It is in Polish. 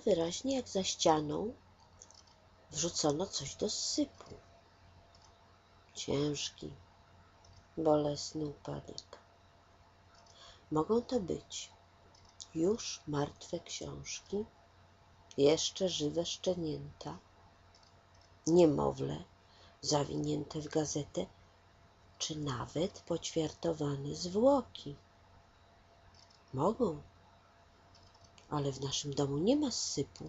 wyraźnie, jak za ścianą wrzucono coś do sypu. Ciężki, bolesny upadek. Mogą to być już martwe książki, jeszcze żywe szczenięta, niemowlę zawinięte w gazetę, czy nawet poćwiartowane zwłoki. Mogą, ale w naszym domu nie ma sypu